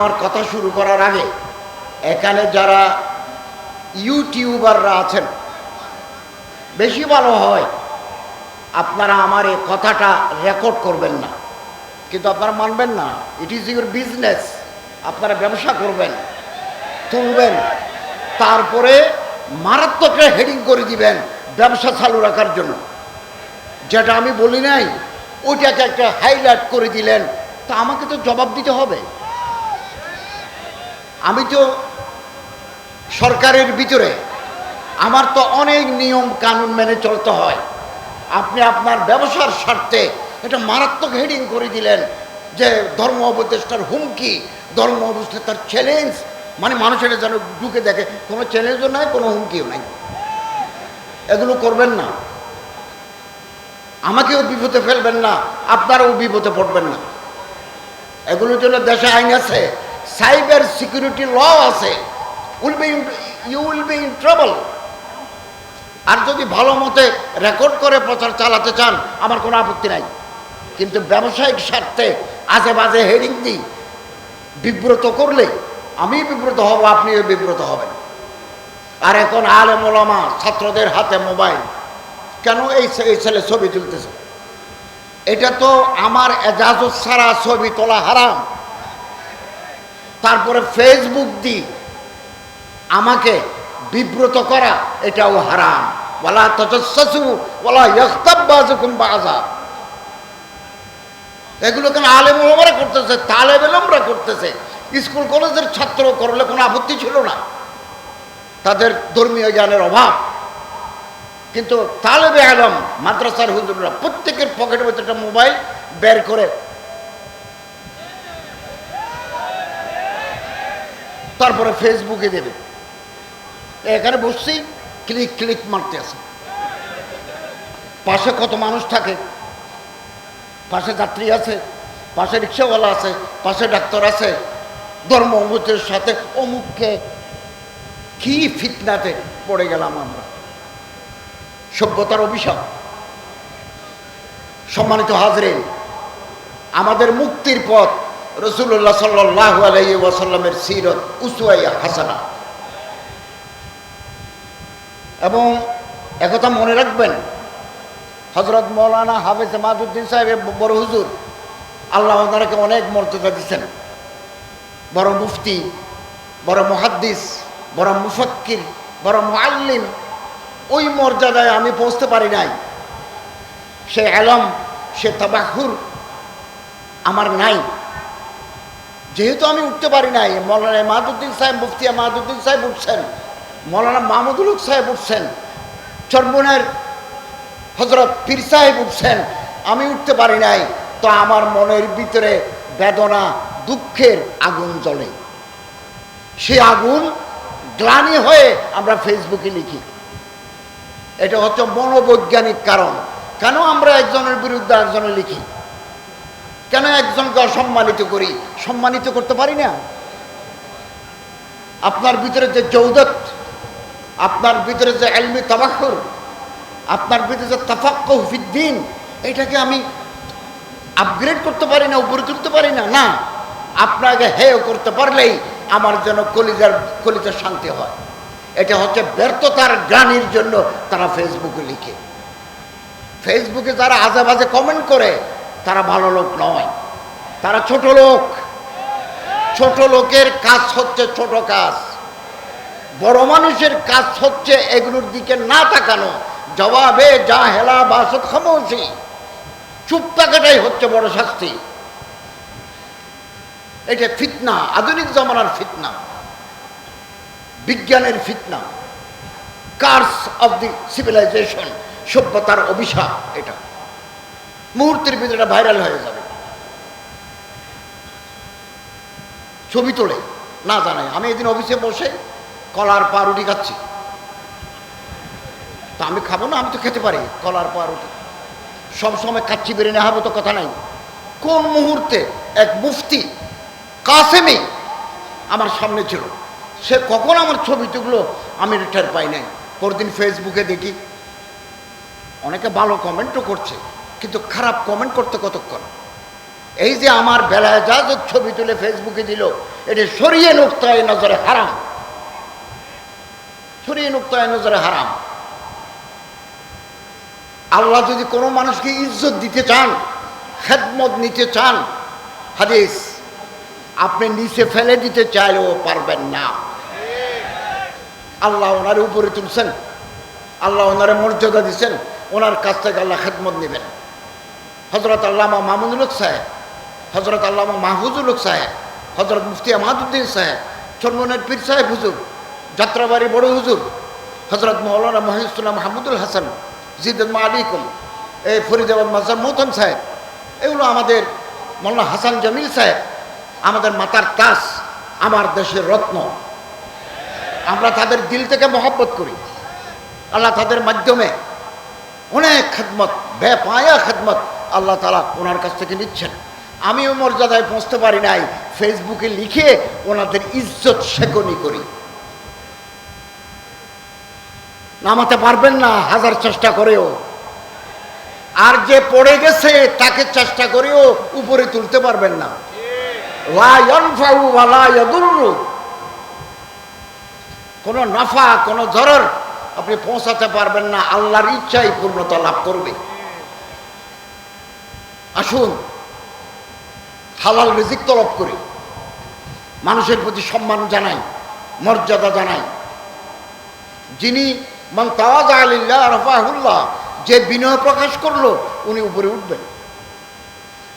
আমার কথা শুরু করার আগে, এখানে যারা ইউটিউবাররা আছেন, বেশি ভালো হয়, আপনারা আমার এই কথাটা রেকর্ড করবেন না। কিন্তু আপনারা মানবেন না ইট ইজ ইউর বিজনেস আপনারা ব্যবসা করবেন, তুলবেন, তারপরে মারাত্মক হেডিং করে দিবেন ব্যবসা চালু রাখার জন্য। যেটা আমি বলি নাই, ওইটাকে একটা হাইলাইট করে দিলেন, তা আমাকে তো জবাব দিতে হবে। আমি তো সরকারের ভিতরে, আমার তো অনেক নিয়ম কানুন মেনে চলতে হয়। আপনি আপনার ব্যবসার স্বার্থে এটা মারাত্মক হেডিং করে দিলেন যে ধর্ম উপদেষ্টার হুমকি, ধর্ম উপদেষ্টার চ্যালেঞ্জ মানে মানুষের যেন ঢুকে দেখে, কোনো চ্যালেঞ্জও নাই, কোনো হুমকিও নাই। এগুলো করবেন না। আমাকেও বিপদে ফেলবেন না, আপনারাও বিপদে পড়বেন না। এগুলোর জন্য দেশে আইন আছে। সাইবার সিকিউরিটি ল আছে বি ইউ বি ইন আর যদি ভালো মতে রেকর্ড করে প্রচার চালাতে চান, আমার কোনো আপত্তি নাই। কিন্তু ব্যবসায়িক স্বার্থে আজে বাজে হেডিং দিই বিব্রত করলে আমি বিব্রত হব, আপনিও বিব্রত হবেন। আর এখন আলেম ওলামা ছাত্রদের হাতে মোবাইল, কেন এই এই ছেলে ছবি তুলতেছে? এটা তো আমার এজাজত ছাড়া ছবি তোলা হারাম। তারপরে ফেসবুক দি আমাকে বিব্রত করা, এটাও হারাম। ওলা তজস্সু ওলা বাজা এগুলো কেন আলেম করতেছে? তালেব এলমরা করতেছে। স্কুল, কলেজের ছাত্র করলে কোনো আপত্তি ছিল না। তাদের ধর্মীয় জ্ঞানের অভাব। কিন্তু তালেবে আলম, মাদ্রাসার হুজুররা প্রত্যেকের পকেটের মধ্যে একটা মোবাইল বের করে তারপরে ফেসবুকে দেবে। এখানে বসছি ক্লিক ক্লিক মারতে আছে। পাশে কত মানুষ থাকে? পাশে যাত্রী আছে, পাশে রিক্সাওয়ালা আছে, পাশে ডাক্তার আছে। ধর্ম অমুকের সাথে অমুককে কি ফিতনাতে পড়ে গেলাম আমরা? সভ্যতার অভিশাপ। সম্মানিত হাজরেন, আমাদের মুক্তির পথ রসুল্লাহ সাল্লাহ আলাই ওয়াসাল্লামের সিরত উসুয়াই হাসানা। এবং একথা মনে রাখবেন হজরত মৌলানা হাফেজ মাদুদ্দিন সাহেবের বড় হুজুর, আল্লাহ ওনারাকে অনেক মর্যাদা দিচ্ছেন বড় মুফতি, বড় মুহাদ্দিস, বড় মুফক্কির, বড় মুআল্লিম, ওই মর্যাদায় আমি পৌঁছতে পারি নাই। সে আলম, সে তাবাহুর আমার নাই। যেহেতু আমি উঠতে পারি নাই, মৌলানা মাহাদুদ্দিন সাহেব, মুফতি মাহাদুদ্দিন সাহেব উঠছেন, মৌলানা মাহমুদুল হক সাহেব উঠছেন, চরমনের হজরত পীর সাহেব উঠছেন, আমি উঠতে পারি নাই, তো আমার মনের ভিতরে বেদনা, দুঃখের আগুন জ্বলে। সে আগুন গ্লানি হয়ে আমরা ফেসবুকে লিখি। এটা হচ্ছে মনোবৈজ্ঞানিক কারণ। কেন আমরা একজনের বিরুদ্ধে একজনে লিখি? কেন একজনকে অসম্মানিত করি? সম্মানিত করতে পারি না। আপনার ভিতরে যে যৌদত, আপনার ভিতরে যে এলমি তাবাকুর আপনার ভিতরে যে তাফাক্ক ফিদ্দিন, এটাকে আমি আপগ্রেড করতে পারি না, উপরে তুলতে পারি না? না, আপনাকে হেয় করতে পারলেই আমার যেন কলিজার কলিজার শান্তি হয়। এটা হচ্ছে ব্যর্থতার গ্রানির জন্য তারা ফেসবুকে লিখে। ফেসবুকে যারা আজে বাজে কমেন্ট করে তারা ভালো লোক নয়। তারা ছোট লোক। ছোট লোকের কাজ হচ্ছে ছোট কাজ। বড় মানুষের কাজ হচ্ছে এগুলোর দিকে না তাকানো। জবাবে যা হেলা বাসত খামোশি। চুপ থাকাটাই হচ্ছে বড় শাস্তি। এটা ফিতনা, আধুনিক জমানার ফিতনা। বিজ্ঞানের ফিতনা। কার্স অফ দি সিভিলাইজেশন, সভ্যতার অভিশাপ এটা। মুহূর্তের ভিতরে ভাইরাল হয়ে যাবে। ছবি তোলে, না জানাই আমি এদিন অফিসে বসে কলার পাউরুটি খাচ্ছি। তা আমি খাব না, আমি তো খেতে পারি, কলার পাউরুটি সবসময় খাচ্ছি বেরিয়ে হাবো তো কথা নাই। কোন মুহূর্তে এক মুফতি কাসেমি আমার সামনে ছিল? সে কখন আমার ছবি তুললো, আমি রিটার পাই নাই। পরদিন ফেসবুকে দেখি, অনেকে ভালো কমেন্টও করছে। কিন্তু খারাপ কমেন্ট করতে কতক্ষণ? এই যে আমার বেলায় জাজত ছবি তুলে ফেসবুকে দিল, এটি সরিয়ে নুক্তায় নজরে হারাম। সরিয়ে নুক্তায় নজরে হারাম। আল্লাহ যদি কোনো মানুষকে ইজ্জত দিতে চান, খেদমত নিতে চান, হাদিস, আপনি নিচে ফেলে দিতে চাইলেও পারবেন না। আল্লাহ ওনার উপরে তুলছেন, আল্লাহ ওনারে মর্যাদা দিচ্ছেন ওনার কাছ থেকে আল্লাহ খেদমত নেবেন। হজরত আল্লামা মামুনুল সাহেব হজরত আল্লামা মাহফুজুল সাহেব হজরত মুফতি আহমাদুদ্দিন সাহেব চন্মনের পীর সাহেব হুজুর, যাত্রাবাড়ি বড় হুজুর হজরত মৌলানা মহিউসুল্লাহ মাহমুদুল হাসান জিদুল আলিকুম, এই ফরিদাবাদ মাজার মোহতম সাহেব, এগুলো আমাদের মৌলানা হাসান জামিল সাহেব, আমাদের মাতার তাস আমার দেশের রত্ন। আমরা তাদের দিল থেকে মহব্বত করি। আল্লাহ তাদের মাধ্যমে অনেক খেদমত, বেপায়া খেদমত আল্লাহ তালা ওনার কাছ থেকে নিচ্ছেন। আমিও মর্যাদায় পৌঁছতে পারি নাই ফেসবুকে লিখে ওনাদের ইজ্জত শেকনি করি। নামাতে পারবেন না, হাজার চেষ্টা করেও। আর যে পড়ে গেছে, তাকে চেষ্টা করেও উপরে তুলতে পারবেন না। কোনো নাফা, কোনো জরর আপনি পৌঁছাতে পারবেন না, আল্লাহর ইচ্ছাই পূর্ণতা লাভ করবে। আসুন, হালাল রিজিক তলব করি। মানুষের প্রতি সম্মান জানাই, মর্যাদা জানাই। যিনি মান রফাহুল্লাহ, যে বিনয় প্রকাশ করল, উনি উপরে উঠবেন।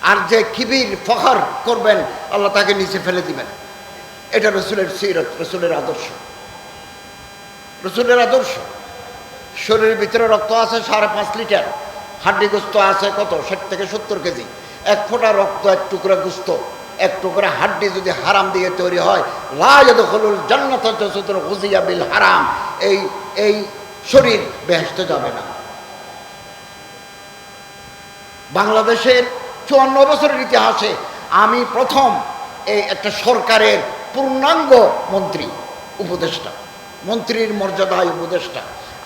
আর যে কিবির ফখর করবেন, আল্লাহ তাকে নিচে ফেলে দিবেন। এটা রসুলের সিরত, রসুলের আদর্শ। রসুলের আদর্শ, শরীরের ভিতরে রক্ত আছে সাড়ে পাঁচ লিটার। হাড্ডি গোস্ত আছে কত? ষাট থেকে সত্তর কেজি। এক ফোঁটা রক্ত, এক টুকরা গোস্ত। এক টুকরা হাড্ডি যদি হারাম দিয়ে তৈরি হয় হুজিয়া বিল হারাম। এই এই শরীর বেহেস্তে যাবে না। বাংলাদেশের চুয়ান্ন বছরের ইতিহাসে আমি প্রথম এই একটা সরকারের পূর্ণাঙ্গ মন্ত্রী, উপদেষ্টা। মন্ত্রীর মর্যাদায় উপদেষ্টা।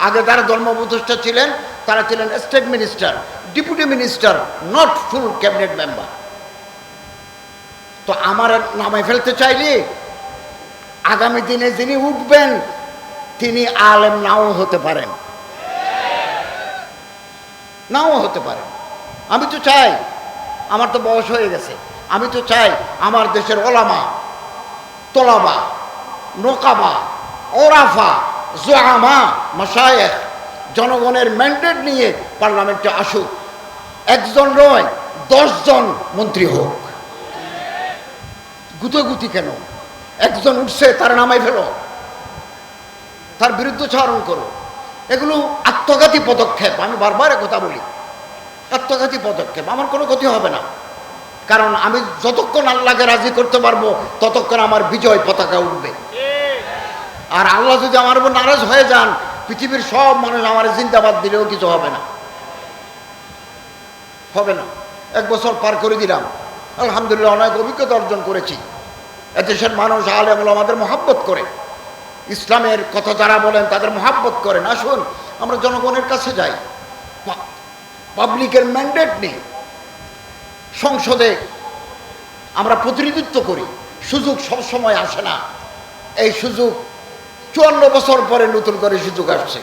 আগে যারা ধর্ম উপদেষ্টা ছিলেন, তারা ছিলেন state minister deputy minister not full cabinet member তো আমার নামে ফেলতে চাইলে, আগামী দিনে যিনি উঠবেন, তিনি আলেম নাও হতে পারেন। নাও হতে পারেন। আমি তো চাই, আমার তো বয়স হয়ে গেছে। আমি তো চাই আমার দেশের ওলামা, তোলাবা, নোকাবা, ওরাফা জোয়ামা মশায়েখ, জনগণের ম্যান্ডেট নিয়ে পার্লামেন্টে আসুক। একজন নয়, দশজন মন্ত্রী হোক। গুতোগুতি কেন? একজন উঠছে, তার নামাই ফেলো। তার বিরুদ্ধচারণ করো। এগুলো আত্মঘাতী পদক্ষেপ, আমি বারবার কথা বলি। আত্মঘাতী পদক্ষেপ, আমার কোনো ক্ষতি হবে না। কারণ আমি যতক্ষণ আল্লাহকে রাজি করতে পারব, ততক্ষণ আমার বিজয় পতাকা উঠবে। আর আল্লাহ যদি আমার উপর নারাজ হয়ে যান, পৃথিবীর সব মানুষ আমার জিন্দাবাদ দিলেও কিছু হবে না। হবে না। এক বছর পার করে দিলাম। আলহামদুলিল্লাহ অনেক অভিজ্ঞতা অর্জন করেছি। এদেশের মানুষ আলেমুল আমাদের মহাব্বত করে। ইসলামের কথা যারা বলেন, তাদের মহাব্বত করেন। আসুন, আমরা জনগণের কাছে যাই। পাবলিকের ম্যান্ডেট নেই। সংসদে আমরা প্রতিনিধিত্ব করি। সুযোগ সবসময় আসে না। এই সুযোগ চুয়ান্ন বছর পরে নতুন করে সুযোগ আসছে।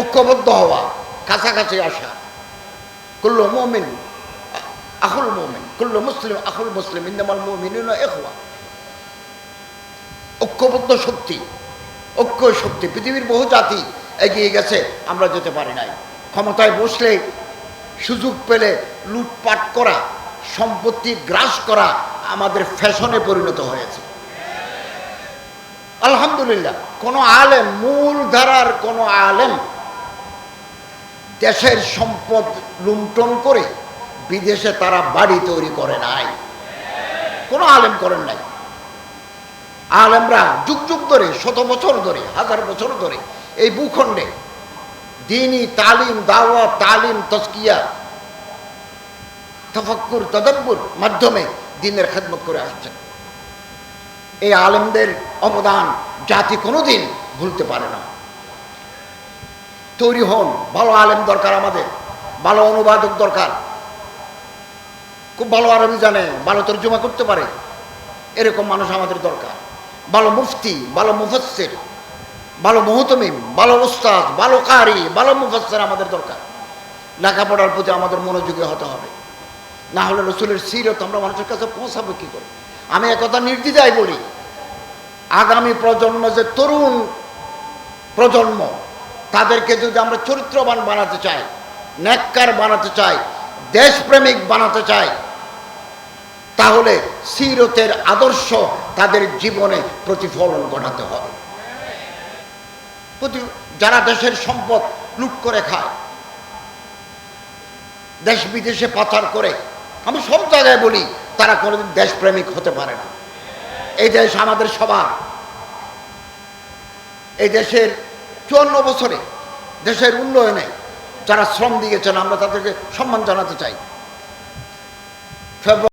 ঐক্যবদ্ধ হওয়া, কাছাকাছি আসা। কুল্লু মমিন আহুল মমিন, কুল্লু মুসলিম আহুল মুসলিম ইন্দামাল মমিন এখওয়া ঐক্যবদ্ধ শক্তি, ঐক্য শক্তি, পৃথিবীর বহু জাতি এগিয়ে গেছে, আমরা যেতে পারি নাই। ক্ষমতায় বসলে সুযোগ পেলে লুটপাট করা, সম্পত্তি গ্রাস করা আমাদের ফ্যাশনে পরিণত হয়েছে। আলহামদুলিল্লাহ, কোন আলেম, মূল ধারার কোনো আলেম দেশের সম্পদ লুণ্ঠন করে বিদেশে তারা বাড়ি তৈরি করে নাই। কোনো আলেম করেন নাই। আলেমরা যুগ যুগ ধরে, শত বছর ধরে, হাজার বছর ধরে এই ভূখণ্ডে দিনই তালিম দাওয়া তালিম তস্কিয়া তফক্কুর, তদব্বুর মাধ্যমে দিনের খেদমত করে আসছেন। এই আলেমদের অবদান জাতি কোনোদিন ভুলতে পারে না। তৈরি হন, ভালো আলেম দরকার আমাদের, ভালো অনুবাদক দরকার। খুব ভালো আরবি জানে, ভালো তর্জমা করতে পারে, এরকম মানুষ আমাদের দরকার। ভালো মুফতি, ভালো মুফাসসির, ভালো মহতমিম, ভালো উস্তাদ, ভালো কারি, ভালো মুফাসসির আমাদের দরকার। লেখাপড়ার প্রতি আমাদের মনোযোগী হতে হবে। না হলে রসুলের সিরত আমরা মানুষের কাছে পৌঁছাবো কী করে? আমি একথা নির্দ্বিধায় বলি। আগামী প্রজন্ম যে তরুণ প্রজন্ম, তাদেরকে যদি আমরা চরিত্রবান বানাতে চাই, ন্যাক্কার বানাতে চাই, দেশপ্রেমিক বানাতে চাই, তাহলে সিরতের আদর্শ তাদের জীবনে প্রতিফলন ঘটাতে হবে। যারা দেশের সম্পদ লুট করে খায়, দেশ বিদেশে পাচার করে, আমি সব জায়গায় বলি তারা কোনোদিন দেশপ্রেমিক হতে পারে না। এই দেশ আমাদের সবার। এই দেশের চুয়ান্ন বছরে দেশের উন্নয়নে যারা শ্রম দিয়েছেন, আমরা তাদেরকে সম্মান জানাতে চাই।